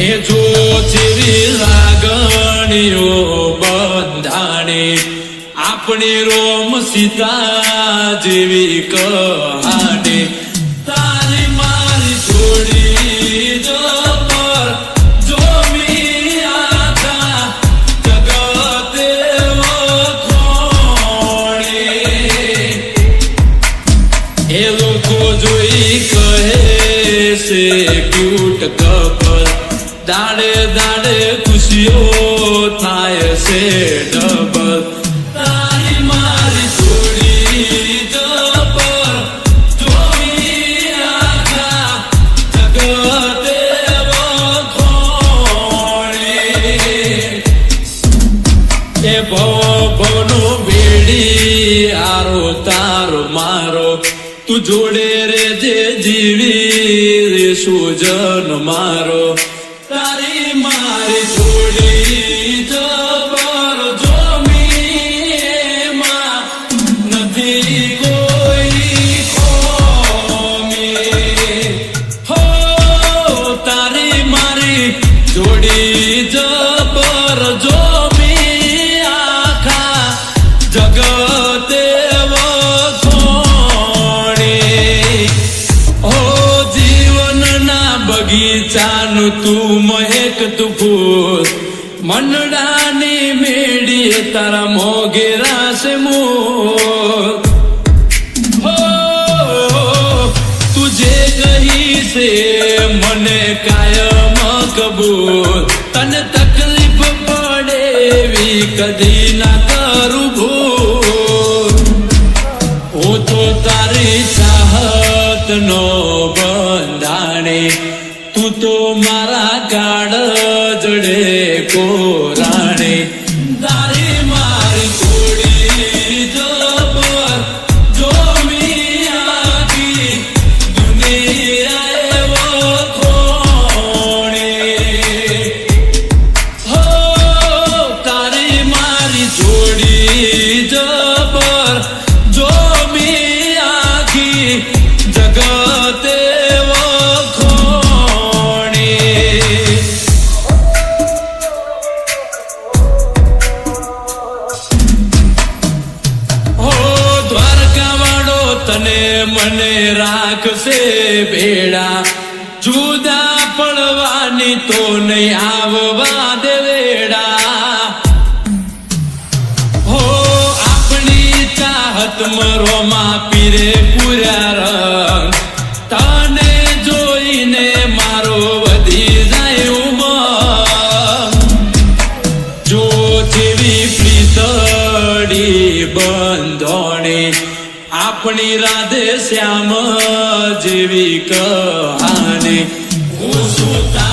એ જો લાગણીઓ બંધાણે આપણી રોમ સીતા જેવી કહાણે, તારી મારી છોડી જો એ જોઈ કહે છે ક્યુટ કપલ દાડે દાડે ખુશીઓ થાય છે ડબલ તારી મારી જોડી જબર જોઈ આખા જગતે વખોણે. એ ભવ ભવનો બેડી આરો જોડે રે જે જીવી રે સુજન મારો. તારી મારી જોડી જબર જોમી એમાં નથી બગીચાનું તું મહેક તું ફૂલ મંડળાની મેળીએ તારા મોગે છે મોર હો, તું જે કહી છે મને કાયમ કબૂલ. તને તકલીફ પડે કદી ના કરું ભૂલ તું તો મારા ગાડ જડે કોરાણે તને મને રાખશે ભેડા જુદા પડવાની તો નહીં આવવા દે વેડા હો, આપણી ચાહત મરોમાં પીરે પૂર્યા રંગ આપણી રાધે શ્યામ જેવી કહાની. હું સુતા